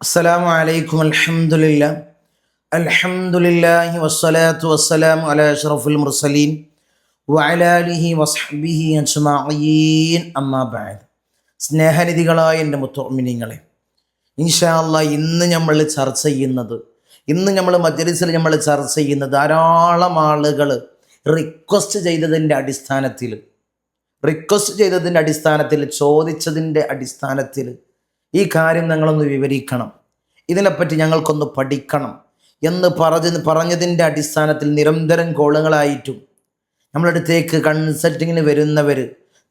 അസ്സലാമു അലൈക്കും الحمد അൽഹംദുലില്ലാഹി വസ്സലാത്തു വസ്സലാമു അലാ أشرف മുർസലീൻ വഅലാ آله വസ്ഹബിഹി أجمعين അമ്മാ بعد സ്നേഹനിധികളായ എന്റെ മുത്തോമിനിങ്ങളെ ഇൻഷാ അല്ലാ ഇന്ന് നമ്മൾ ചർച്ച ചെയ്യുന്നത് ഇന്ന് നമ്മൾ മജ്ലിസിൽ നമ്മൾ ചർച്ച ചെയ്യുന്നത് ധാരാളം ആളുകൾ റിക്വസ്റ്റ് ചെയ്തതിന്റെ അടിസ്ഥാനത്തിൽ റിക്വസ്റ്റ് ചെയ്തതിന്റെ അടിസ്ഥാനത്തിൽ ചോദിച്ചതിന്റെ അടിസ്ഥാനത്തിൽ ഈ കാര്യം ഞങ്ങളൊന്ന് വിവരിക്കണം. ഇതിനെപ്പറ്റി ഞങ്ങൾക്കൊന്ന് പഠിക്കണം. എന്ന് പറഞ്ഞ പറഞ്ഞതിന്റെ അടിസ്ഥാനത്തിൽ നിരന്തരം കോളുകളായിട്ടും നമ്മളടുത്തേക്ക് കൺസൾട്ടിങ്ങിന് വരുന്നവർ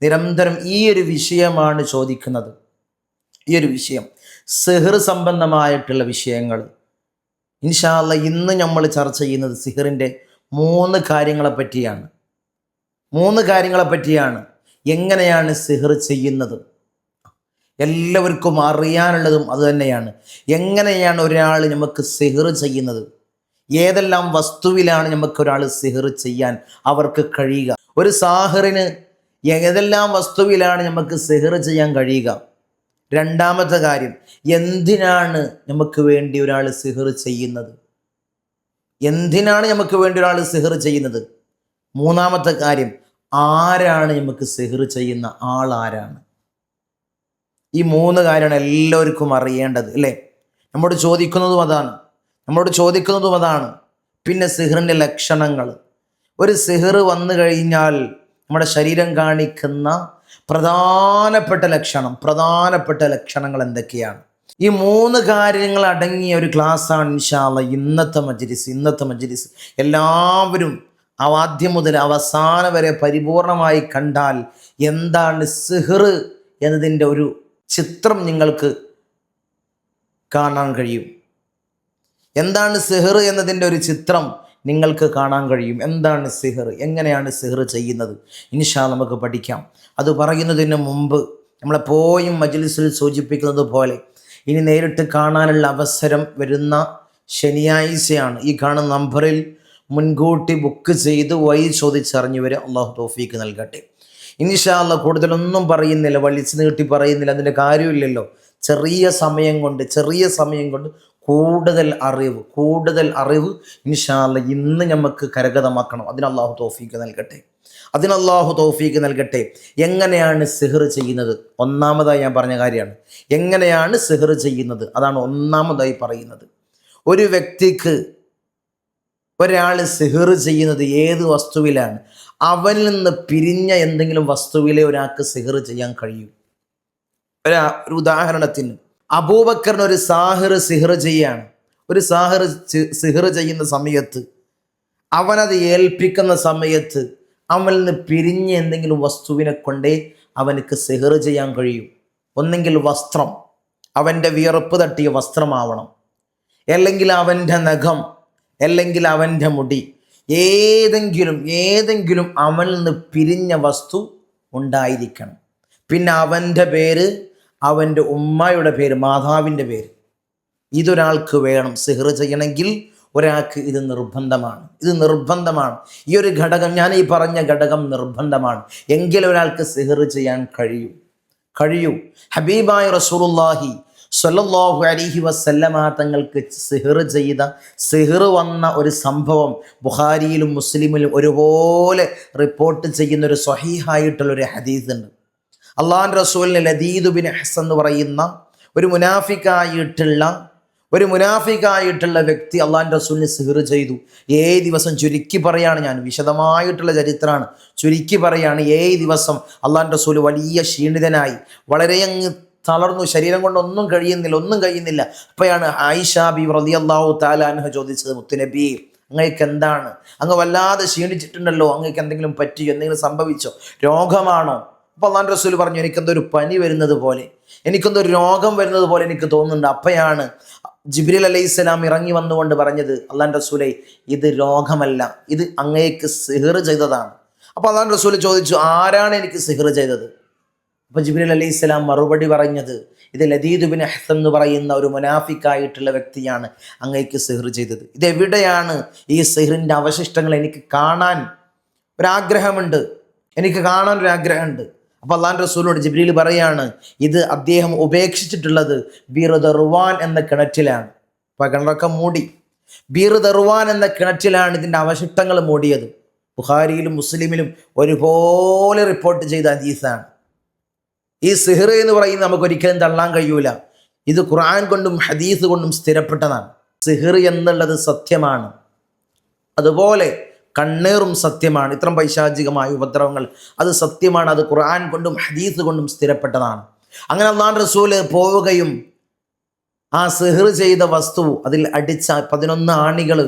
നിരന്തരം ഈ ഒരു വിഷയമാണ് ചോദിക്കുന്നത്. ഈ ഒരു വിഷയം. സിഹർ സംബന്ധമായിട്ടുള്ള വിഷയങ്ങൾ. ഇൻഷാല്ല ഇന്ന് നമ്മൾ ചർച്ച ചെയ്യുന്നത് സിഹറിന്റെ മൂന്ന് കാര്യങ്ങളെ പറ്റിയാണ്. മൂന്ന് കാര്യങ്ങളെ പറ്റിയാണ് എങ്ങനെയാണ് സിഹർ ചെയ്യുന്നത്. എല്ലാവർക്കും അറിയാനുള്ളതും അതുതന്നെയാണ് എങ്ങനെയാണ് ഒരാൾ നമുക്ക് സിഹിർ ചെയ്യുന്നത്? ഏതെല്ലാം വസ്തുവിലാണ് നമുക്ക് ഒരാൾ സിഹിർ ചെയ്യാൻ അവർക്ക് കഴിയുക? ഒരു സാഹിറിന് ഏതെല്ലാം വസ്തുവിലാണ് നമുക്ക് സിഹിർ ചെയ്യാൻ കഴിയുക? രണ്ടാമത്തെ കാര്യം എന്തിനാണ് നമുക്ക് വേണ്ടി ഒരാൾ സിഹിർ ചെയ്യുന്നത്? എന്തിനാണ് നമുക്ക് വേണ്ടി ഒരാൾ സിഹിർ ചെയ്യുന്നത്? മൂന്നാമത്തെ കാര്യം ആരാണ് നമുക്ക് സിഹിർ ചെയ്യുന്ന? ആൾ ആരാണ് ഈ മൂന്ന് കാര്യമാണ് എല്ലാവർക്കും അറിയേണ്ടത് അല്ലേ? നമ്മോട് ചോദിക്കുന്നതും അതാണ്. നമ്മളോട് ചോദിക്കുന്നതും അതാണ്. പിന്നെ സിഹറിന്റെ ലക്ഷണങ്ങൾ. ഒരു സിഹർ വന്നു കഴിഞ്ഞാൽ നമ്മുടെ ശരീരം കാണിക്കുന്ന പ്രധാനപ്പെട്ട ലക്ഷണം പ്രധാനപ്പെട്ട ലക്ഷണങ്ങൾ എന്തൊക്കെയാണ്? ഈ മൂന്ന് കാര്യങ്ങൾ അടങ്ങിയ ഒരു ക്ലാസ്സാണ് ഇൻഷാല്ല ഇന്നത്തെ മജ്ലിസ് ഇന്നത്തെ മജ്ലിസ്. എല്ലാവരും ആദ്യം മുതൽ അവസാനം വരെ പരിപൂർണമായി കണ്ടാൽ എന്താണ് സിഹർ എന്നതിന്റെ ഒരു ചിത്രം നിങ്ങൾക്ക് കാണാൻ കഴിയും. എന്താണ് സിഹർ എന്നതിന്റെ ഒരു ചിത്രം നിങ്ങൾക്ക് കാണാൻ കഴിയും. എന്താണ് സിഹർ? എങ്ങനെയാണ് സിഹർ ചെയ്യുന്നത്? ഇൻഷാ നമുക്ക് പഠിക്കാം. അത് പറയുന്നതിന് മുമ്പ് നമ്മളെപ്പോഴും മജ്ലിസിൽ സൂചിപ്പിക്കുന്നത് പോലെ ഇനി നേരിട്ട് കാണാനുള്ള അവസരം വരുന്ന ശനിയാഴ്ചയാണ്. ഈ കാണുന്ന നമ്പറിൽ മുൻകൂട്ടി ബുക്ക് ചെയ്ത് വഴി ചോദിച്ചറിഞ്ഞു വരെ അള്ളാഹു തോഫീക്ക് നൽകട്ടെ. ഇൻഷാല്ല കൂടുതലൊന്നും പറയുന്നില്ല വലിച്ചു നീട്ടി പറയുന്നില്ല അതിന്റെ കാര്യമില്ലല്ലോ. ചെറിയ സമയം കൊണ്ട് ചെറിയ സമയം കൊണ്ട് കൂടുതൽ അറിവ് കൂടുതൽ അറിവ് ഇൻഷാല്ല ഇന്ന് നമുക്ക് കരഗതമാക്കണം. അതിന് അള്ളാഹു തോഫീക്ക് നൽകട്ടെ. അതിന് അള്ളാഹു തോഫീക്ക് നൽകട്ടെ. എങ്ങനെയാണ് സിഹർ ചെയ്യുന്നത്? ഒന്നാമതായി ഞാൻ പറഞ്ഞ കാര്യമാണ്. എങ്ങനെയാണ് സിഹർ ചെയ്യുന്നത്? അതാണ് ഒന്നാമതായി പറയുന്നത്. ഒരു വ്യക്തിക്ക് ഒരാൾ സിഹർ ചെയ്യുന്നത് ഏത് വസ്തുവിലാണ്? അവനിൽ നിന്ന് പിരിഞ്ഞ എന്തെങ്കിലും വസ്തുവിലെ ഒരാൾക്ക് സിഹർ ചെയ്യാൻ കഴിയും. ഒരാ ഒരു ഉദാഹരണത്തിന് അബൂബക്കറിന് ഒരു സാഹിർ സിഹർ ചെയ്യാണ്. ഒരു സാഹിർ സിഹർ ചെയ്യുന്ന സമയത്ത് അവനത് ഏൽപ്പിക്കുന്ന സമയത്ത് അവനിൽ നിന്ന് പിരിഞ്ഞ എന്തെങ്കിലും വസ്തുവിനെ കൊണ്ടേ അവനക്ക് സിഹർ ചെയ്യാൻ കഴിയും. ഒന്നെങ്കിൽ വസ്ത്രം. അവന്റെ വിയർപ്പ് തട്ടിയ വസ്ത്രമാവണം. അല്ലെങ്കിൽ അവന്റെ നഖം. അല്ലെങ്കിൽ അവന്റെ മുടി. ഏതെങ്കിലും ഏതെങ്കിലും അവനിൽ നിന്ന് പിരിഞ്ഞ വസ്തു ഉണ്ടായിരിക്കണം. പിന്നെ അവന്റെ പേര് അവന്റെ ഉമ്മയുടെ പേര് മാതാവിന്റെ പേര്. ഇതൊരാൾക്ക് വേണം സിഹർ ചെയ്യണമെങ്കിൽ ഒരാൾക്ക് ഇത് നിർബന്ധമാണ്. ഇത് നിർബന്ധമാണ്. ഈ ഒരു ഘടകം ഞാൻ ഈ പറഞ്ഞ ഘടകം നിർബന്ധമാണ്. എങ്കിൽ ഒരാൾക്ക് സിഹർ ചെയ്യാൻ കഴിയൂ. കഴിയൂ. ഹബീബായ റസൂലുള്ളാഹി സ്വല്ലല്ലാഹു അലിഹി വസല്ലമ തങ്ങൾക്ക് സിഹർ ചെയ്ത സിഹിർ വന്ന ഒരു സംഭവം ബുഹാരിയിലും മുസ്ലിമിലും ഒരുപോലെ റിപ്പോർട്ട് ചെയ്യുന്ന ഒരു സ്വഹീഹായിട്ടുള്ള ഒരു ഹദീസ് ഉണ്ട് അള്ളാഹാൻ റസൂലിന് ലദീദ് ബിൻ ഹസ് എന്ന് പറയുന്ന ഒരു മുനാഫിക്കായിട്ടുള്ള ഒരു മുനാഫിക്കായിട്ടുള്ള വ്യക്തി അള്ളാഹാൻ റസൂലിന് സിഹിർ ചെയ്തു. ഏ ദിവസം ചുരുക്കി പറയാണ് ഞാൻ വിശദമായിട്ടുള്ള ചരിത്രമാണ്. ചുരുക്കി പറയാണ് ഏഴ് ദിവസം അള്ളാഹാൻ റസൂൽ വലിയ ക്ഷീണിതനായി വളരെ അങ്ങ് തളർന്നു. ശരീരം കൊണ്ട് ഒന്നും കഴിയുന്നില്ല ഒന്നും കഴിയുന്നില്ല. അപ്പോഴാണ് ആയിഷ ബി റതി അള്ളാഹു താലാൻഹ ചോദിച്ചത് മുത്തുനബി അങ്ങേക്ക് എന്താണ്? അങ്ങ് വല്ലാതെ ക്ഷീണിച്ചിട്ടുണ്ടല്ലോ അങ്ങേക്ക് എന്തെങ്കിലും പറ്റിയോ എന്തെങ്കിലും സംഭവിച്ചോ? രോഗമാണോ? അപ്പോൾ അള്ളാൻ റസൂൽ പറഞ്ഞു എനിക്കെന്തോ ഒരു പനി വരുന്നത് പോലെ എനിക്കെന്തോ രോഗം വരുന്നത് പോലെ എനിക്ക് തോന്നുന്നുണ്ട്. അപ്പോഴാണ് ജിബ്രീൽ അലൈഹി സ്വലാം ഇറങ്ങി വന്നുകൊണ്ട് പറഞ്ഞത് അള്ളാൻ റസൂലെ ഇത് രോഗമല്ല ഇത് അങ്ങേക്ക് സിഹിർ ചെയ്തതാണ്. അപ്പോൾ അള്ളാൻ റസൂൽ ചോദിച്ചു ആരാണ് എനിക്ക് സിഹിർ ചെയ്തത്? അപ്പോൾ ജിബ്രീൽ അലൈഹി സ്വലാം മറുപടി പറഞ്ഞത് ഇത് ലദീദ് ബിൻ ഹസൻ എന്ന് പറയുന്ന ഒരു മുനാഫിക്കായിട്ടുള്ള വ്യക്തിയാണ് അങ്ങേക്ക് സിഹർ ചെയ്തത്. ഇതെവിടെയാണ് ഈ സിഹറിന്റെ അവശിഷ്ടങ്ങൾ എനിക്ക് കാണാൻ ഒരാഗ്രഹമുണ്ട്? എനിക്ക് കാണാൻ ഒരു ആഗ്രഹമുണ്ട് അപ്പോൾ അള്ളാൻ റസൂലോട് ജിബ്രീൽ പറയാണ് ഇത് അദ്ദേഹം ഉപേക്ഷിച്ചിട്ടുള്ളത് ബീറുദർവാൻ ദർവാൻ എന്ന കിണറ്റിലാണ്. അപ്പോൾ കിണറൊക്കെ മൂടി. ബീറുദർവാൻ ദർവാൻ എന്ന കിണറ്റിലാണ് ഇതിന്റെ അവശിഷ്ടങ്ങൾ മൂടിയത്. ബുഹാരിയിലും മുസ്ലിമിലും ഒരുപോലെ റിപ്പോർട്ട് ചെയ്ത ഹദീസാണ്. ഈ സിഹർ എന്ന് പറയുന്നത് നമുക്ക് ഒരിക്കലും തള്ളാൻ കഴിയൂല. ഇത് ഖുർആൻ കൊണ്ടും ഹദീസ് കൊണ്ടും സ്ഥിരപ്പെട്ടതാണ്. സിഹർ എന്നുള്ളത് സത്യമാണ്. അതുപോലെ കണ്ണേറും സത്യമാണ്. ഇത്തരം പൈശാചികമായ ഉപദ്രവങ്ങൾ അത് സത്യമാണ്. അത് ഖുർആൻ കൊണ്ടും ഹദീസ് കൊണ്ടും സ്ഥിരപ്പെട്ടതാണ്. അങ്ങനെ അള്ളാൻ റസൂൽ പോവുകയും ആ സിഹർ ചെയ്ത വസ്തു അതിൽ അടിച്ച പതിനൊന്ന് ആണികൾ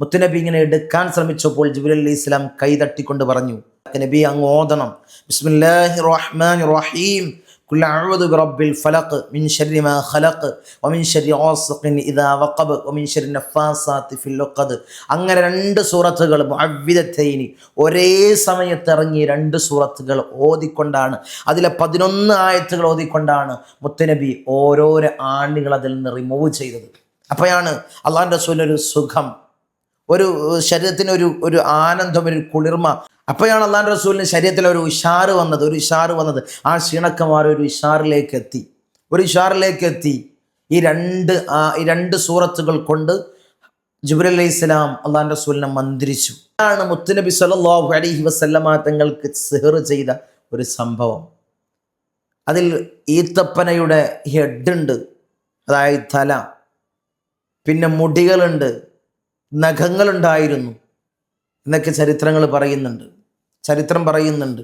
മുത്തുനബി ഇങ്ങനെ എടുക്കാൻ ശ്രമിച്ചപ്പോൾ ജിബിൽ ഇസ്ലാം കൈതട്ടിക്കൊണ്ട് പറഞ്ഞു നബി അങ്ങ് ഓതണം ബിസ്മില്ലാഹി റഹ്മാൻ റഹീം قل أعوذ برب الفلق من شر ما خلق ومن شر غاسق إذا وقب ومن شر النفاثات في العقد അങ്ങനെ രണ്ട് സൂറത്തുകൾ മുഅവ്വിദത്തൈനി ഒരേ സമയത്ത് ഇറങ്ങി രണ്ട് സൂറത്തുകൾ ഓതിക്കൊണ്ടാണ് അതിലെ പതിനൊന്ന് ആയത്തുകൾ ഓതിക്കൊണ്ടാണ് മുത്തനബി ഓരോരോ ആണികൾ അതിൽ നിന്ന് റിമൂവ് ചെയ്തത് അപ്പോഴാണ് അള്ളാഹാൻ റസൂലിനൊരു സുഖം ഒരു ശരീരത്തിന് ഒരു ഒരു ആനന്ദം ഒരു കുളിർമ അപ്പോഴാണ് അള്ളാൻ റസൂലിന് ശരീരത്തിൽ ഒരു ഉഷാറ് വന്നത് ഒരു ഉഷാറ് വന്നത്. ആ ക്ഷീണക്കമാർ ഒരു ഉഷാറിലേക്ക് എത്തി. ഒരു ഉഷാറിലേക്ക് എത്തി. ഈ രണ്ട് ഈ രണ്ട് സൂറത്തുകൾ കൊണ്ട് ജുബുൽ അലൈഹി ഇസ്ലാം അള്ളാൻ റസൂലിനെ മന്ത്രിച്ചു. ആണ് മുത്തുനബി സല്ലല്ലാഹു അലഹി വസല്ലമ തങ്ങൾക്ക് സെഹർ ചെയ്ത ഒരു സംഭവം. അതിൽ ഈത്തപ്പനയുടെ ഹെഡുണ്ട് അതായത് തല. പിന്നെ മുടികളുണ്ട് നഖങ്ങളുണ്ടായിരുന്നു. എന്നൊക്കെ ചരിത്രങ്ങൾ പറയുന്നുണ്ട്. ചരിത്രം പറയുന്നുണ്ട്.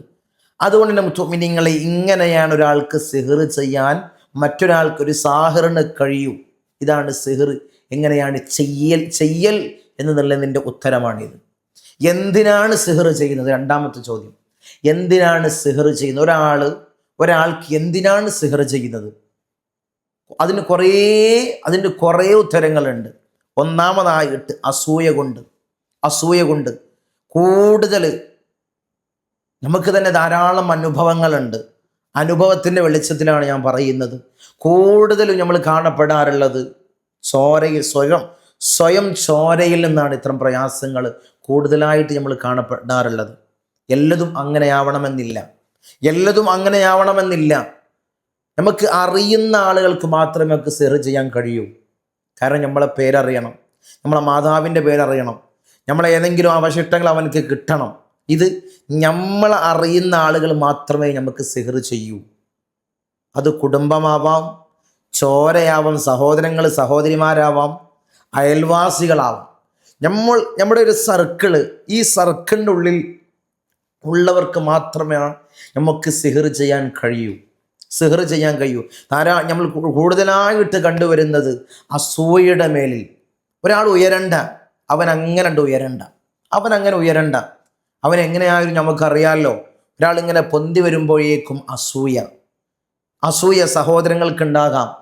അതുകൊണ്ട് തന്നെ മുത്തുമിനിങ്ങളെ ഇങ്ങനെയാണ് ഒരാൾക്ക് സിഹർ ചെയ്യാൻ മറ്റൊരാൾക്കൊരു സാഹറിന് കഴിയൂ. ഇതാണ് സിഹർ. എങ്ങനെയാണ് ചെയ്യൽ ചെയ്യൽ എന്നതിന്റെ ഉത്തരമാണിത്. എന്തിനാണ് സിഹർ ചെയ്യുന്നത്? രണ്ടാമത്തെ ചോദ്യം. എന്തിനാണ് സിഹർ ചെയ്യുന്നത്? ഒരാൾ ഒരാൾക്ക് എന്തിനാണ് സിഹർ ചെയ്യുന്നത്? അതിന് കുറേ അതിന്റെ കുറേ ഉത്തരങ്ങളുണ്ട്. ഒന്നാമതായിട്ട് അസൂയ കൊണ്ട് അസൂയ കൊണ്ട് കൂടുതൽ നമുക്ക് തന്നെ ധാരാളം അനുഭവങ്ങളുണ്ട്. അനുഭവത്തിന്റെ വെളിച്ചത്തിലാണ് ഞാൻ പറയുന്നത്. കൂടുതലും നമ്മൾ കാണപ്പെടാറുള്ളത് ചോരയിൽ സ്വയം സ്വയം ചോരയിൽ നിന്നാണ് ഇത്തരം പ്രയാസങ്ങൾ കൂടുതലായിട്ട് നമ്മൾ കാണപ്പെടാറുള്ളത്. എല്ലതും അങ്ങനെയാവണമെന്നില്ല. എല്ലതും അങ്ങനെയാവണമെന്നില്ല. നമുക്ക് അറിയുന്ന ആളുകൾക്ക് മാത്രമേ നമുക്ക് സെർ ചെയ്യാൻ കഴിയൂ. കാരണം നമ്മളെ പേരറിയണം. നമ്മളെ മാതാവിന്റെ പേരറിയണം. നമ്മളെ ഏതെങ്കിലും അവശിഷ്ടങ്ങൾ അവനക്ക് കിട്ടണം. ഇത് നമ്മൾ അറിയുന്ന ആളുകൾ മാത്രമേ നമുക്ക് സിഹർ ചെയ്യൂ. അത് കുടുംബമാവാം ചോരയാവാം സഹോദരങ്ങൾ സഹോദരിമാരാവാം അയൽവാസികളാവാം. നമ്മൾ നമ്മുടെ ഒരു സർക്കിൾ ഈ സർക്കിളിന്റെ ഉള്ളിൽ ഉള്ളവർക്ക് മാത്രമേ നമുക്ക് സിഹർ ചെയ്യാൻ കഴിയൂ. സിഹർ ചെയ്യാൻ കഴിയൂ. ധാരാ നമ്മൾ കൂടുതലായിട്ട് കണ്ടുവരുന്നത് അസൂയയുടെ മേലിൽ. ഒരാൾ ഉയരണ്ട. അവൻ അങ്ങനെ ഉണ്ട് ഉയരണ്ട. അവൻ അങ്ങനെ ഉയരണ്ട. അവൻ എങ്ങനെയായാലും നമുക്കറിയാമല്ലോ ഒരാളിങ്ങനെ പൊന്തി വരുമ്പോഴേക്കും അസൂയ. അസൂയ സഹോദരങ്ങൾക്കുണ്ടാകാം.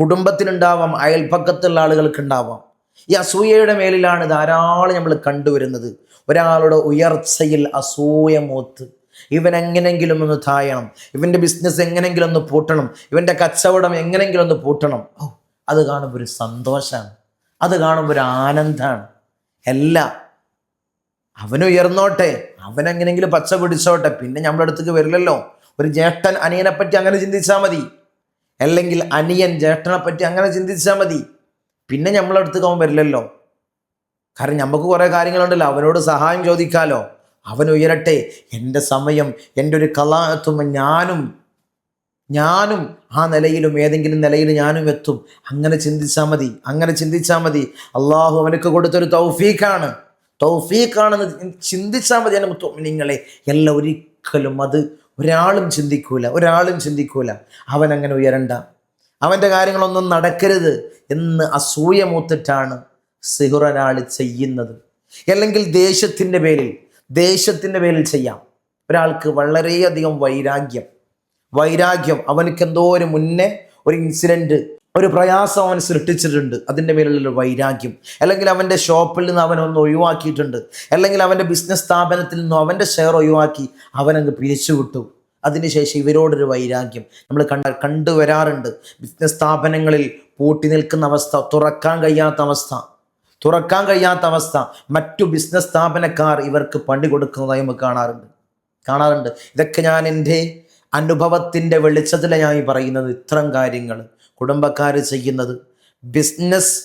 കുടുംബത്തിനുണ്ടാവാം അയൽപ്പക്കത്തുള്ള ആളുകൾക്കുണ്ടാവാം. ഈ അസൂയയുടെ മേലിലാണ് ധാരാളം നമ്മൾ കണ്ടുവരുന്നത്. ഒരാളുടെ ഉയർച്ചയിൽ അസൂയ മൂത്ത്. ഇവൻ എങ്ങനെങ്കിലും ഒന്ന് തായണം. ഇവന്റെ ബിസിനസ് എങ്ങനെങ്കിലും ഒന്ന് പൂട്ടണം. ഇവന്റെ കച്ചവടം എങ്ങനെങ്കിലും ഒന്ന് പൂട്ടണം. ഓ അത് കാണുമ്പോൾ ഒരു സന്തോഷമാണ് അത് കാണുമ്പോൾ ഒരു ആനന്ദമാണ് എല്ലാം അവനുയർന്നോട്ടെ. അവനെങ്ങനെങ്കിലും പച്ച പിടിച്ചോട്ടെ. പിന്നെ നമ്മുടെ അടുത്തേക്ക് വരില്ലല്ലോ. ഒരു ജ്യേഷ്ഠൻ അനിയനെ പറ്റി അങ്ങനെ ചിന്തിച്ചാൽ മതി. അല്ലെങ്കിൽ അനിയൻ ജ്യേഷ്ഠനെ പറ്റി അങ്ങനെ ചിന്തിച്ചാൽ മതി. പിന്നെ നമ്മളെ അടുത്തേക്ക് അവൻ വരില്ലല്ലോ. കാരണം നമുക്ക് കുറേ കാര്യങ്ങളുണ്ടല്ലോ. അവനോട് സഹായം ചോദിക്കാലോ. അവൻ ഉയരട്ടെ എന്റെ സമയം എന്റെ ഒരു കല ഞാനും ഞാനും ആ നിലയിലും ഏതെങ്കിലും നിലയിൽ ഞാനും എത്തും. അങ്ങനെ ചിന്തിച്ചാൽ മതി അങ്ങനെ ചിന്തിച്ചാൽ മതി. അള്ളാഹു അവനക്ക് കൊടുത്തൊരു തൗഫീഖാണ്. തൗഫീഖാണെന്ന് ചിന്തിച്ചാൽ മതി എന്റെ നിങ്ങളെ എല്ലാം ഒരിക്കലും അത് ഒരാളും ചിന്തിക്കൂല ഒരാളും ചിന്തിക്കൂല. അവൻ അങ്ങനെ ഉയരണ്ട. അവന്റെ കാര്യങ്ങളൊന്നും നടക്കരുത് എന്ന് അസൂയ മൂത്തിട്ടാണ് സിഹുറനാൾ ചെയ്യുന്നത്. അല്ലെങ്കിൽ ദേശത്തിന്റെ പേരിൽ ദേശത്തിന്റെ പേരിൽ ചെയ്യാം. ഒരാൾക്ക് വളരെയധികം വൈരാഗ്യം. വൈരാഗ്യം. അവനക്ക് ഒരു മുന്നേ ഒരു ഇൻസിഡന്റ് ഒരു പ്രയാസം അവൻ സൃഷ്ടിച്ചിട്ടുണ്ട്. അതിന്റെ മേലുള്ളൊരു വൈരാഗ്യം. അല്ലെങ്കിൽ അവന്റെ ഷോപ്പിൽ നിന്ന് അവൻ ഒന്ന് ഒഴിവാക്കിയിട്ടുണ്ട്. അല്ലെങ്കിൽ അവന്റെ ബിസിനസ് സ്ഥാപനത്തിൽ നിന്നും അവന്റെ ഷെയർ ഒഴിവാക്കി അവനങ്ങ് പിരിച്ചുവിട്ടു. അതിനുശേഷം ഇവരോടൊരു വൈരാഗ്യം. നമ്മൾ കണ്ട കണ്ടുവരാറുണ്ട് ബിസിനസ് സ്ഥാപനങ്ങളിൽ പൂട്ടി നിൽക്കുന്ന അവസ്ഥ തുറക്കാൻ കഴിയാത്ത അവസ്ഥ തുറക്കാൻ കഴിയാത്ത അവസ്ഥ. മറ്റു ബിസിനസ് സ്ഥാപനക്കാർ ഇവർക്ക് പണി കൊടുക്കുന്നതായി നമുക്ക് കാണാറുണ്ട്. കാണാറുണ്ട്. ഇതൊക്കെ ഞാൻ എന്റെ അനുഭവത്തിന്റെ വെളിച്ചത്തിലായി പറയുന്നത് ഇത്തരം കാര്യങ്ങൾ. കുടുംബക്കാർ ചെയ്യുന്നത് ബിസിനസ്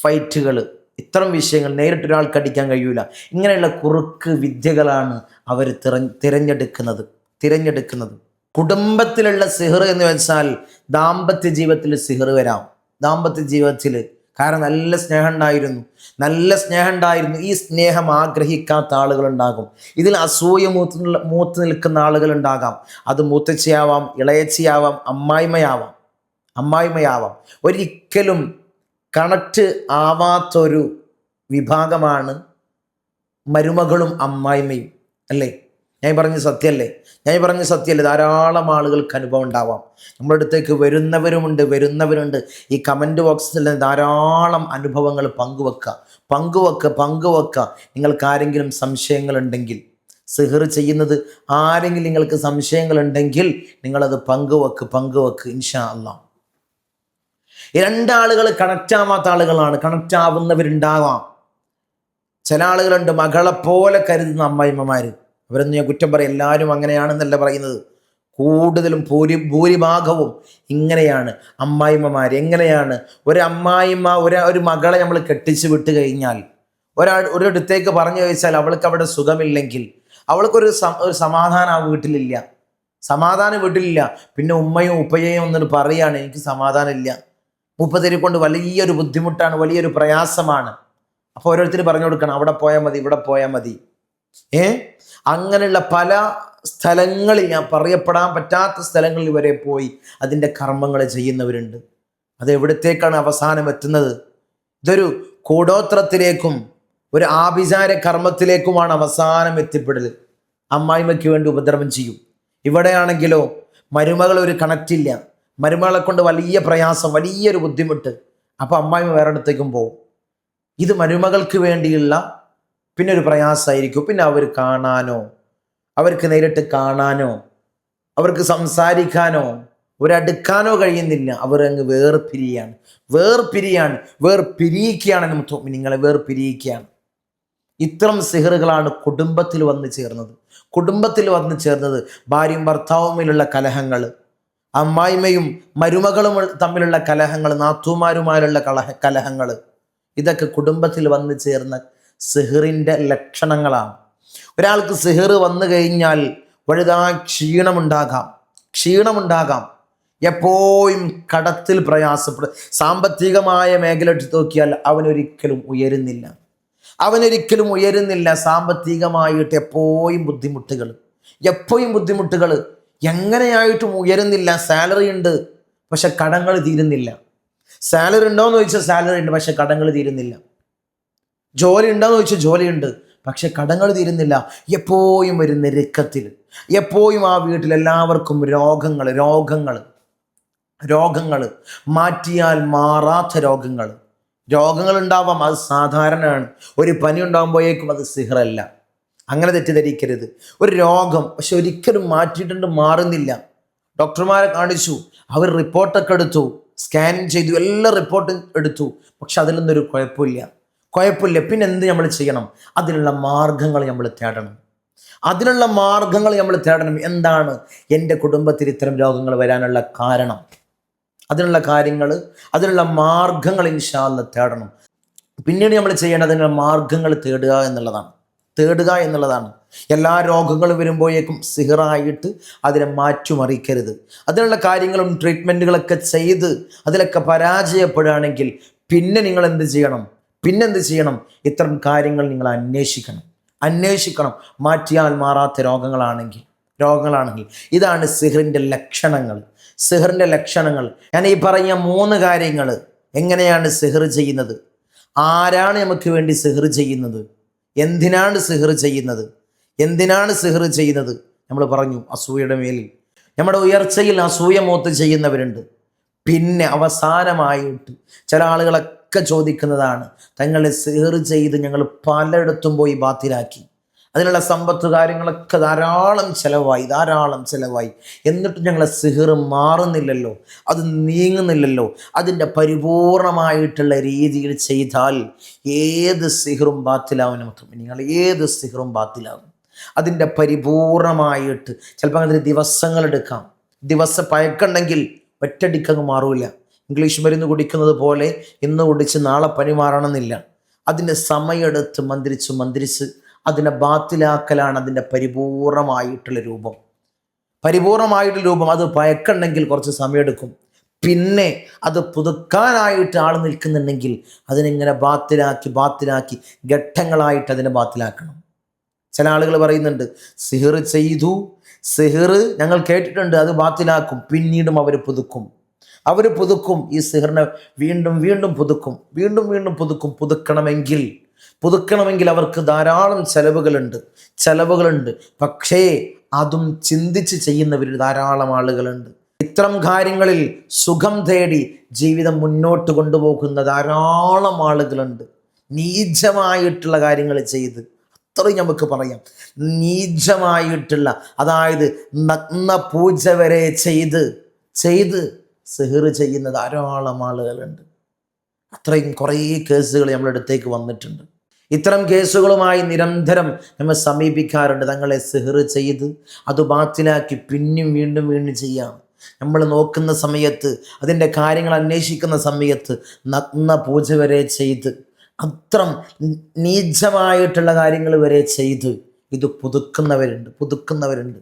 ഫൈറ്റുകൾ ഇത്തരം വിഷയങ്ങൾ നേരിട്ടൊരാൾക്ക് അടിക്കാൻ കഴിയൂല. ഇങ്ങനെയുള്ള കുറുക്ക് വിദ്യകളാണ് അവർ തിര തിരഞ്ഞെടുക്കുന്നത് തിരഞ്ഞെടുക്കുന്നത്. കുടുംബത്തിലുള്ള സിഹർ എന്ന് വെച്ചാൽ ദാമ്പത്യ ജീവിതത്തിൽ സിഹർ വരാം. ദാമ്പത്യ ജീവിതത്തിൽ കാരണം നല്ല സ്നേഹം ഉണ്ടായിരുന്നു. നല്ല സ്നേഹം ഉണ്ടായിരുന്നു. ഈ സ്നേഹം ആഗ്രഹിക്കാത്ത ആളുകളുണ്ടാകും ഇതിൽ അസൂയ മൂത്ത് മൂത്ത് നിൽക്കുന്ന ആളുകളുണ്ടാകാം അത് മൂത്തച്ഛയാവാം ഇളയച്ചയാവാം അമ്മായിമയാവാം അമ്മായിമയാവാം ഒരിക്കലും കണക്റ്റ് ആവാത്തൊരു വിഭാഗമാണ് മരുമകളും അമ്മായിമ്മയും അല്ലേ? ഞാൻ പറഞ്ഞ സത്യമല്ലേ? ഞാൻ പറഞ്ഞ സത്യമല്ലേ? ധാരാളം ആളുകൾക്ക് അനുഭവം ഉണ്ടാവാം. നമ്മുടെ അടുത്തേക്ക് വരുന്നവരുമുണ്ട് വരുന്നവരുണ്ട്. ഈ കമന്റ് ബോക്സിൽ ധാരാളം അനുഭവങ്ങൾ പങ്കുവെക്കുക. പങ്കുവെക്കുക പങ്കുവെക്കുക. നിങ്ങൾക്ക് ആരെങ്കിലും സംശയങ്ങളുണ്ടെങ്കിൽ സിഹർ ചെയ്യുന്നത് ആരെങ്കിലും നിങ്ങൾക്ക് സംശയങ്ങളുണ്ടെങ്കിൽ നിങ്ങളത് പങ്കുവെക്ക് പങ്കുവെക്ക് ഇൻഷാ അല്ലാം രണ്ടാളുകൾ കണക്റ്റ് ആവാത്ത ആളുകളാണ്. കണക്റ്റ് ആവുന്നവരുണ്ടാവാം. ചില ആളുകളുണ്ട് മകളെ പോലെ കരുതുന്ന അമ്മായിമ്മമാർ അവരൊന്നും ഞാൻ കുറ്റം പറയും. എല്ലാവരും അങ്ങനെയാണെന്നല്ല പറയുന്നത്. കൂടുതലും ഭൂരി ഭൂരിഭാഗവും ഇങ്ങനെയാണ്. അമ്മായിമ്മമാർ എങ്ങനെയാണ്? ഒരു അമ്മായിമ്മ ഒരു ഒരു മകളെ നമ്മൾ കെട്ടിച്ച് വിട്ട് കഴിഞ്ഞാൽ ഒരാൾ ഒരിടത്തേക്ക് പറഞ്ഞു ചോദിച്ചാൽ അവൾക്ക് അവിടെ സുഖമില്ലെങ്കിൽ അവൾക്കൊരു ഒരു സമാധാനം ആ വീട്ടിലില്ല. സമാധാനം വീട്ടിലില്ല. പിന്നെ ഉമ്മയും ഉപ്പയെയും ഒന്നിട്ട് പറയുകയാണ് എനിക്ക് സമാധാനമില്ല. മുപ്പതിനെ കൊണ്ട് വലിയൊരു ബുദ്ധിമുട്ടാണ് വലിയൊരു പ്രയാസമാണ്. അപ്പോൾ ഓരോരുത്തർ പറഞ്ഞു കൊടുക്കണം അവിടെ പോയാൽ മതി ഇവിടെ പോയാൽ മതി. ഏ? അങ്ങനെയുള്ള പല സ്ഥലങ്ങളിൽ ഞാൻ പറയപ്പെടാൻ പറ്റാത്ത സ്ഥലങ്ങളിൽ വരെ പോയി അതിന്റെ കർമ്മങ്ങൾ ചെയ്യുന്നവരുണ്ട്. അത് എവിടത്തേക്കാണ് അവസാനം എത്തുന്നത്? ഇതൊരു കൂടോത്രത്തിലേക്കും ഒരു ആഭിചാര കർമ്മത്തിലേക്കുമാണ് അവസാനം എത്തിപ്പെടൽ അമ്മായിമ്മയ്ക്ക് വേണ്ടി ഉപദ്രവം ചെയ്യും. ഇവിടെയാണെങ്കിലോ മരുമകൾ ഒരു കണക്റ്റില്ല. മരുമകളെ കൊണ്ട് വലിയ പ്രയാസം വലിയൊരു ബുദ്ധിമുട്ട്. അപ്പോൾ അമ്മായിമ്മ വേറെ ഇടത്തേക്കും പോകും ഇത് മരുമകൾക്ക് വേണ്ടിയുള്ള പിന്നെ ഒരു പ്രയാസമായിരിക്കും പിന്നെ അവർ കാണാനോ? അവർക്ക് നേരിട്ട് കാണാനോ? അവർക്ക് സംസാരിക്കാനോ? അവരടുക്കാനോ കഴിയുന്നില്ല. അവർ അങ്ങ് വേർപിരിയാണ്. വേർപിരിയാണ്. വേർപിരിയിക്കുകയാണ് നമുക്ക് നിങ്ങളെ വേർപിരിയിക്കുകയാണ് ഇത്തരം സിഹറുകളാണ് കുടുംബത്തിൽ വന്ന് ചേർന്നത്. കുടുംബത്തിൽ വന്ന് ചേർന്നത് ഭാര്യയും ഭർത്താവുമിലുള്ള കലഹങ്ങൾ അമ്മായിമ്മയും മരുമകളും തമ്മിലുള്ള കലഹങ്ങൾ നാത്തുമാരുമായുള്ള കലഹ കലഹങ്ങൾ. ഇതൊക്കെ കുടുംബത്തിൽ വന്ന് ചേർന്ന സിഹറിന്റെ ലക്ഷണങ്ങളാണ്. ഒരാൾക്ക് സിഹിർ വന്നു കഴിഞ്ഞാൽ വഴുതാ ക്ഷീണമുണ്ടാകാം. ക്ഷീണമുണ്ടാകാം. എപ്പോഴും കടത്തിൽ പ്രയാസപ്പെടും സാമ്പത്തികമായ മേഖല എടുത്ത് നോക്കിയാൽ അവനൊരിക്കലും ഉയരുന്നില്ല. അവനൊരിക്കലും ഉയരുന്നില്ല സാമ്പത്തികമായിട്ട് എപ്പോഴും ബുദ്ധിമുട്ടുകൾ. എപ്പോഴും ബുദ്ധിമുട്ടുകൾ. എങ്ങനെയായിട്ടും ഉയരുന്നില്ല. സാലറി ഉണ്ട് പക്ഷെ കടങ്ങൾ തീരുന്നില്ല. സാലറി ഉണ്ടോയെന്ന് ചോദിച്ചാൽ സാലറി ഉണ്ട് പക്ഷെ കടങ്ങൾ തീരുന്നില്ല. ജോലി ഉണ്ടോയെന്ന് ചോദിച്ചാൽ ജോലിയുണ്ട്. പക്ഷെ കടങ്ങൾ തീരുന്നില്ല. എപ്പോഴും ഒരു ഞെരുക്കത്തിൽ എപ്പോഴും ആ വീട്ടിൽ എല്ലാവർക്കും രോഗങ്ങൾ രോഗങ്ങൾ രോഗങ്ങൾ. മാറ്റിയാൽ മാറാത്ത രോഗങ്ങൾ. രോഗങ്ങൾ ഉണ്ടാവാം അത് സാധാരണയാണ്. ഒരു പനി ഉണ്ടാകുമ്പോഴേക്കും അത് സിഹറല്ല. അങ്ങനെ തെറ്റിദ്ധരിക്കരുത്. ഒരു രോഗം പക്ഷെ ഒരിക്കലും മാറ്റിയിട്ടുണ്ട് മാറുന്നില്ല. ഡോക്ടർമാരെ കാണിച്ചു. അവർ റിപ്പോർട്ടൊക്കെ എടുത്തു. സ്കാനിങ് ചെയ്തു. എല്ലാ റിപ്പോർട്ടും എടുത്തു. പക്ഷെ അതിലൊന്നും ഒരു കുഴപ്പമില്ല. കുഴപ്പമില്ല. പിന്നെ എന്ത് നമ്മൾ ചെയ്യണം? അതിനുള്ള മാർഗങ്ങൾ നമ്മൾ തേടണം. അതിനുള്ള മാർഗങ്ങൾ നമ്മൾ തേടണം. എന്താണ്? എന്റെ കുടുംബത്തിൽ ഇത്തരം രോഗങ്ങൾ വരാനുള്ള കാരണം. അതിനുള്ള കാര്യങ്ങൾ അതിനുള്ള മാർഗങ്ങൾ ഇൻഷാല്ല തേടണം. പിന്നീട് നമ്മൾ ചെയ്യേണ്ടത് അതിനുള്ള മാർഗങ്ങൾ തേടുക എന്നുള്ളതാണ്. തേടുക എന്നുള്ളതാണ്. എല്ലാ രോഗങ്ങളും വരുമ്പോഴേക്കും സിഹറായിട്ട് അതിനെ മാറ്റിമറിക്കരുത്. അതിനുള്ള കാര്യങ്ങളും ട്രീറ്റ്മെന്റുകളൊക്കെ ചെയ്ത് അതിലൊക്കെ പരാജയപ്പെടുകയാണെങ്കിൽ പിന്നെ നിങ്ങൾ എന്ത് ചെയ്യണം? പിന്നെന്ത് ചെയ്യണം? ഇത്തരം കാര്യങ്ങൾ നിങ്ങൾ അന്വേഷിക്കണം. അന്വേഷിക്കണം. മാറ്റിയാൽ മാറാത്ത രോഗങ്ങളാണെങ്കിൽ രോഗങ്ങളാണെങ്കിൽ. ഇതാണ് സിഹറിന്റെ ലക്ഷണങ്ങൾ. സിഹറിന്റെ ലക്ഷണങ്ങൾ. ഞാൻ ഈ പറഞ്ഞ മൂന്ന് കാര്യങ്ങൾ എങ്ങനെയാണ് സിഹർ ചെയ്യുന്നത്? ആരാണ് നമുക്ക് വേണ്ടി സിഹർ ചെയ്യുന്നത്? എന്തിനാണ് സിഹർ ചെയ്യുന്നത്? എന്തിനാണ് സിഹർ ചെയ്യുന്നത്? നമ്മൾ പറഞ്ഞു അസൂയയുടെ മേലിൽ. നമ്മുടെ ഉയർച്ചയിൽ അസൂയ മൂത്ത് ചെയ്യുന്നവരുണ്ട്. പിന്നെ അവസാനമായിട്ട് ചില ആളുകളൊക്കെ ചോദിക്കുന്നതാണ്. തങ്ങളെ സേർ ചെയ്ത് ഞങ്ങൾ പലയിടത്തും പോയി ബാത്തിലാക്കി. അതിനുള്ള സമ്പത്ത് കാര്യങ്ങളൊക്കെ ധാരാളം ചിലവായി ധാരാളം ചിലവായി. എന്നിട്ടും ഞങ്ങളെ സിഹർ മാറുന്നില്ലല്ലോ അത് നീങ്ങുന്നില്ലല്ലോ. അതിന്റെ പരിപൂർണമായിട്ടുള്ള രീതിയിൽ ചെയ്താൽ ഏത് സിഹറും ബാത്തിലാവും നമുക്ക് നിങ്ങൾ ഏത് സിഹറും ബാത്തിലാവും? അതിന്റെ പരിപൂർണമായിട്ട് ചിലപ്പോൾ അതിന് ദിവസങ്ങളെടുക്കാം ദിവസം പയക്കുണ്ടെങ്കിൽ ഒറ്റടിക്കങ്ങ് മാറൂല. ഇംഗ്ലീഷ് മരുന്ന് കുടിക്കുന്നത് പോലെ ഇന്ന് കുടിച്ച് നാളെ പനി മാറണമെന്നില്ല. അതിന്റെ സമയമെടുത്ത് മന്ത്രിച്ച് മന്ത്രിച്ച് അതിനെ ബാത്തിലാക്കലാണ് അതിന്റെ പരിപൂർണമായിട്ടുള്ള രൂപം. പരിപൂർണമായിട്ടുള്ള രൂപം അത് പയക്കുണ്ടെങ്കിൽ കുറച്ച് സമയമെടുക്കും പിന്നെ അത് പുതുക്കാനായിട്ട് ആൾ നിൽക്കുന്നുണ്ടെങ്കിൽ അതിനിങ്ങനെ ബാത്തിലാക്കി ബാത്തിലാക്കി ഘട്ടങ്ങളായിട്ട് അതിനെ ബാത്തിലാക്കണം. ചില ആളുകൾ പറയുന്നുണ്ട് സിഹിർ ചെയ്തു സിഹിർ ഞങ്ങൾ കേട്ടിട്ടുണ്ട് അത് ബാത്തിലാക്കും പിന്നീടും അവർ പുതുക്കും. അവർ പുതുക്കും. ഈ സിഹറിനെ വീണ്ടും വീണ്ടും പുതുക്കും. വീണ്ടും വീണ്ടും പുതുക്കും. പുതുക്കണമെങ്കിൽ പുതുക്കണമെങ്കിൽ അവർക്ക് ധാരാളം ചെലവുകളുണ്ട്. ചെലവുകളുണ്ട്. പക്ഷേ അതും ചിന്തിച്ച് ചെയ്യുന്നവർ ധാരാളം ആളുകളുണ്ട്. ഇത്തരം കാര്യങ്ങളിൽ സുഖം തേടി ജീവിതം മുന്നോട്ട് കൊണ്ടുപോകുന്ന ധാരാളം ആളുകളുണ്ട്. നീചമായിട്ടുള്ള കാര്യങ്ങൾ ചെയ്ത്. അത്രയും നമുക്ക് പറയാം. നീചമായിട്ടുള്ള അതായത് നഗ്ന പൂജ വരെ ചെയ്ത് ചെയ്ത് സിഹിർ ചെയ്യുന്ന ധാരാളം ആളുകളുണ്ട്. അത്രയും കുറേ കേസുകൾ നമ്മുടെ അടുത്തേക്ക് വന്നിട്ടുണ്ട്. ഇത്തരം കേസുകളുമായി നിരന്തരം നമ്മൾ സമീപിക്കാറുണ്ട്. തങ്ങളെ സിഹിർ ചെയ്ത് അത് ബാത്തിലാക്കി പിന്നെയും വീണ്ടും വീണ്ടും ചെയ്യാം. നമ്മൾ നോക്കുന്ന സമയത്ത് അതിന്റെ കാര്യങ്ങൾ അന്വേഷിക്കുന്ന സമയത്ത് നഗ്ന പൂജ വരെ ചെയ്ത് അത്രം നീചമായിട്ടുള്ള കാര്യങ്ങൾ വരെ ചെയ്ത് ഇത് പുതുക്കുന്നവരുണ്ട് പുതുക്കുന്നവരുണ്ട്.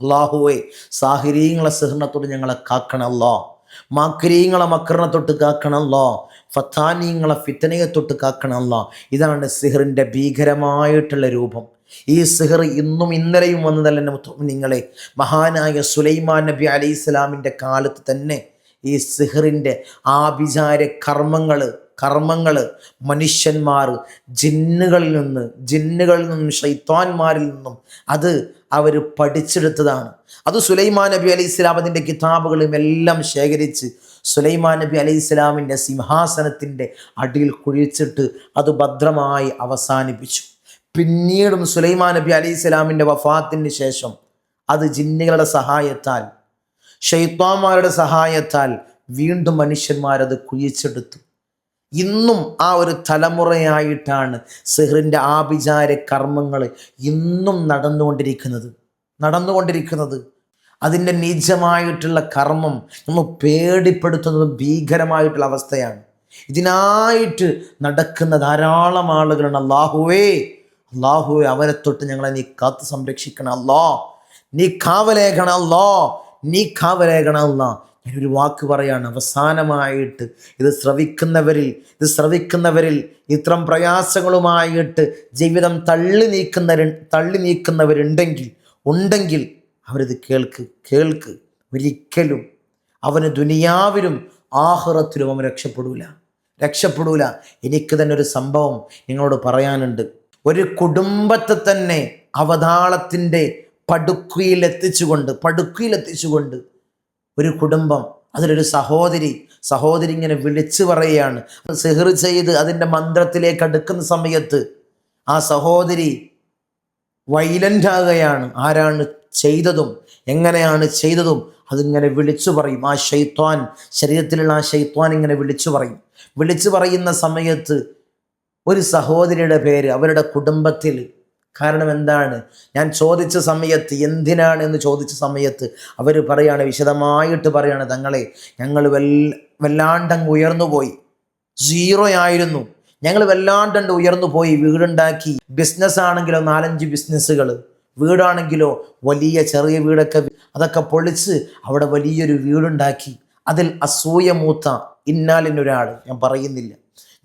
അള്ളാഹുവെ സാഹിരീങ്ങളെ സിഹ്രണത്തോട് ഞങ്ങളെ കാക്കണല്ലോ മാക്രീങ്ങളെ മക്കറിനെ തൊട്ട് കാക്കണമല്ലോ ഫത്താനീങ്ങളെ ഫിത്തനയെ തൊട്ട് കാക്കണമല്ലോ ഇതാണ് സിഹറിന്റെ ഭീകരമായിട്ടുള്ള രൂപം. ഈ സിഹർ ഇന്നും ഇന്നലെയും വന്നതല്ല നിങ്ങളെ മഹാനായ സുലൈമാൻ നബി അലൈഹി സ്വലാമിന്റെ കാലത്ത് തന്നെ ഈ സിഹറിന്റെ ആഭിചാര കർമ്മങ്ങൾ കർമ്മങ്ങൾ മനുഷ്യന്മാർ ജിന്നുകളിൽ നിന്ന് ജിന്നുകളിൽ നിന്നും ഷൈത്വാന്മാരിൽ നിന്നും അത് അവർ പഠിച്ചെടുത്തതാണ്. അത് സുലൈമാൻ നബി അലൈഹി സ്വലാം അതിന്റെ കിതാബുകളും എല്ലാം ശേഖരിച്ച് സുലൈമാൻ നബി അലൈഹി സ്വലാമിന്റെ സിംഹാസനത്തിന്റെ അടിയിൽ കുഴിച്ചിട്ട് അത് ഭദ്രമായി അവസാനിപ്പിച്ചു. പിന്നീടും സുലൈമാൻ നബി അലൈഹി സ്വലാമിന്റെ വഫാത്തിന് ശേഷം അത് ജിന്നുകളുടെ സഹായത്താൽ ഷെയ്ത്താന്മാരുടെ സഹായത്താൽ വീണ്ടും മനുഷ്യന്മാരത് കുഴിച്ചെടുത്തു. ഇന്നും ആ ഒരു തലമുറയായിട്ടാണ് സെഹ്റിന്റെ ആഭിചാര കർമ്മങ്ങൾ ഇന്നും നടന്നുകൊണ്ടിരിക്കുന്നത്. നടന്നുകൊണ്ടിരിക്കുന്നത്. അതിന്റെ നീചമായിട്ടുള്ള കർമ്മം നമ്മൾ പേടിപ്പെടുത്തുന്നത് ഭീകരമായിട്ടുള്ള അവസ്ഥയാണ്. ഇതിനായിട്ട് നടക്കുന്ന ധാരാളം ആളുകളാണ് അള്ളാഹുവേ അള്ളാഹുവേ അവരെ തൊട്ട് ഞങ്ങളെ നീ കാത്ത് സംരക്ഷിക്കണം അല്ലോ. നീ കാവലേഖണം അല്ലോ. നീ കാവലേഖണം അല്ല. ഞാനൊരു വാക്ക് പറയാണ്. അവസാനമായിട്ട് ഇത് ശ്രവിക്കുന്നവരിൽ ഇത് ശ്രവിക്കുന്നവരിൽ ഇത്തരം പ്രയാസങ്ങളുമായിട്ട് ജീവിതം തള്ളി നീക്കുന്ന തള്ളി നീക്കുന്നവരുണ്ടെങ്കിൽ ഉണ്ടെങ്കിൽ അവരിത് കേൾക്ക് കേൾക്ക്. ഒരിക്കലും അവന് ദുനിയാവിലും ആഹുറത്തിലും അവൻ രക്ഷപ്പെടൂല. രക്ഷപ്പെടൂല. എനിക്ക് തന്നെ ഒരു സംഭവം നിങ്ങളോട് പറയാനുണ്ട്. ഒരു കുടുംബത്തെ തന്നെ അവതാളത്തിന്റെ പടുക്കുയിൽ എത്തിച്ചുകൊണ്ട് ഒരു കുടുംബം അതിലൊരു സഹോദരി സഹോദരി ഇങ്ങനെ വിളിച്ചു പറയുകയാണ്. സിഹർ ചെയ്ത് അതിന്റെ മന്ത്രത്തിലേക്ക് അടുക്കുന്ന സമയത്ത് ആ സഹോദരി വൈലന്റ് ആകുകയാണ്. ആരാണ് ചെയ്തതും എങ്ങനെയാണ് ചെയ്തതും അതിങ്ങനെ വിളിച്ചു പറയും. ആ ഷെയ്ത്വാൻ ശരീരത്തിലുള്ള ആ ഷെയ്ത്വാൻ ഇങ്ങനെ വിളിച്ചു പറയും. വിളിച്ചു പറയുന്ന സമയത്ത് ഒരു സഹോദരിയുടെ പേര് അവരുടെ കുടുംബത്തിൽ കാരണം എന്താണ്? ഞാൻ ചോദിച്ച സമയത്ത് എന്തിനാണ് എന്ന് ചോദിച്ച സമയത്ത് അവർ പറയാണ് വിശദമായിട്ട് പറയാണ് തങ്ങളെ ഞങ്ങൾ വൽ വല്ലാണ്ടങ്ങ് ഉയർന്നു പോയി. സീറോ ആയിരുന്നു. ഞങ്ങൾ വല്ലാണ്ടണ്ട് ഉയർന്നു പോയി. വീടുണ്ടാക്കി. ബിസിനസ് ആണെങ്കിലോ നാലഞ്ച് ബിസിനസ്സുകൾ വീടാണെങ്കിലോ വലിയ ചെറിയ വീടൊക്കെ അതൊക്കെ പൊളിച്ച് അവിടെ വലിയൊരു വീടുണ്ടാക്കി. അതിൽ അസൂയ മൂത്ത ഇന്നാലിനൊരാൾ. ഞാൻ പറയുന്നില്ല.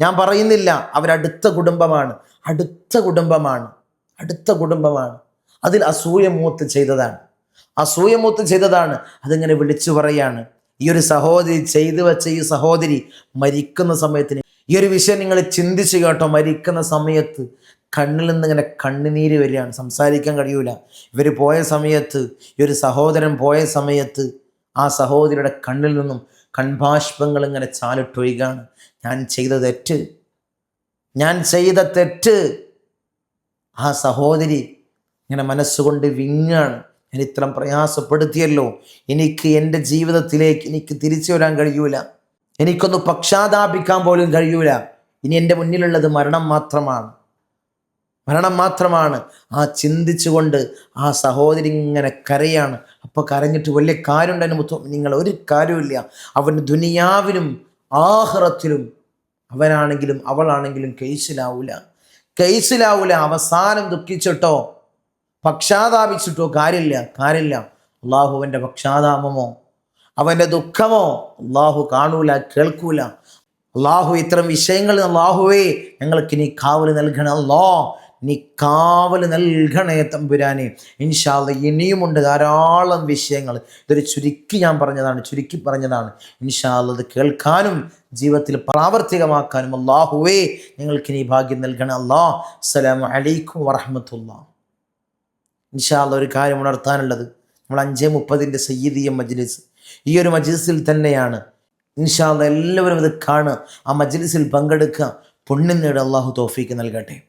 ഞാൻ പറയുന്നില്ല. അവരടുത്ത കുടുംബമാണ്. അടുത്ത കുടുംബമാണ്. അടുത്ത കുടുംബമാണ്. അതിൽ അസൂയമൂത്ത് ചെയ്തതാണ്. അസൂയമൂത്ത് ചെയ്തതാണ്. അതിങ്ങനെ വിളിച്ചു പറയാണ്. ഈ ഒരു സഹോദരി ചെയ്തു വെച്ച ഈ സഹോദരി മരിക്കുന്ന സമയത്തിന്. ഈ ഒരു വിഷയം നിങ്ങൾ ചിന്തിച്ചു കേട്ടോ. മരിക്കുന്ന സമയത്ത് കണ്ണിൽ നിന്ന് ഇങ്ങനെ കണ്ണുനീര് വരികയാണ്. സംസാരിക്കാൻ കഴിയൂല. ഇവർ പോയ സമയത്ത് ഈ ഒരു സഹോദരൻ പോയ സമയത്ത് ആ സഹോദരിയുടെ കണ്ണിൽ നിന്നും കൺഭാഷ്പങ്ങൾ ഇങ്ങനെ ചാലിട്ടൊഴുകാണ്. ഞാൻ ചെയ്ത തെറ്റ്. ഞാൻ ചെയ്ത തെറ്റ്. ആ സഹോദരി ഇങ്ങനെ മനസ്സുകൊണ്ട് വിങ്ങാണ്. ഞാൻ ഇത്രം പ്രയാസപ്പെടുത്തിയല്ലോ. എനിക്ക് എന്റെ ജീവിതത്തിലേക്ക് എനിക്ക് തിരിച്ചു വരാൻ കഴിയൂല. എനിക്കൊന്ന് പക്ഷാതാപിക്കാൻ പോലും കഴിയൂല. ഇനി എന്റെ മുന്നിലുള്ളത് മരണം മാത്രമാണ്. മരണം മാത്രമാണ്. ആ ചിന്തിച്ചുകൊണ്ട് ആ സഹോദരി ഇങ്ങനെ കരയാണ്. അപ്പോൾ കരഞ്ഞിട്ട് വലിയ കാര്യമുണ്ടെന്ന് മുത്തോ. നിങ്ങൾ ഒരു കാര്യമില്ല അവന് ദുനിയാവിലും ആഹ്റത്തിലും അവനാണെങ്കിലും അവളാണെങ്കിലും കേസിലാവൂല. കേസിലാവൂല. അവസാനം ദുഃഖിച്ചിട്ടോ പക്ഷാതാപിച്ചിട്ടോ കാര്യമില്ല. കാര്യമില്ല. അള്ളാഹുവിന്റെ പക്ഷാതാപമോ അവന്റെ ദുഃഖമോ അള്ളാഹു കാണൂല കേൾക്കൂല. അള്ളാഹു ഇത്തരം വിഷയങ്ങൾ അള്ളാഹുവേ ഞങ്ങൾക്ക് ഇനി കാവൽ നൽകണം അല്ലോ നീ കാവൽ നൽകണേ തമ്പുരാനെ. ഇൻഷാല്ല ഇനിയുമുണ്ട് ധാരാളം വിഷയങ്ങൾ. ഇതൊരു ചുരുക്കി ഞാൻ പറഞ്ഞതാണ് ചുരുക്കി പറഞ്ഞതാണ്. ഇൻഷാല്ല അത് കേൾക്കാനും ജീവിതത്തിൽ പ്രാവർത്തികമാക്കാനും അള്ളാഹുവേ ഞങ്ങൾക്ക് ഇനി ഭാഗ്യം നൽകണം. അല്ലാ അസ്സലാമു അലൈക്കും വറഹമത്തുള്ള ഇൻഷാല്ല ഒരു കാര്യം ഉണർത്താനുള്ളത് നമ്മൾ അഞ്ചേ മുപ്പതിന്റെ സയ്യിദിയ മജ്ലിസ്. ഈ ഒരു മജ്ലിസിൽ തന്നെയാണ് ഇൻഷാല്ല എല്ലാവരും ഇത് കാണുക ആ മജ്ലിസിൽ പങ്കെടുക്കുക. പുണ്യം നേടുക അള്ളാഹു തോഫീക്ക് നൽകട്ടെ.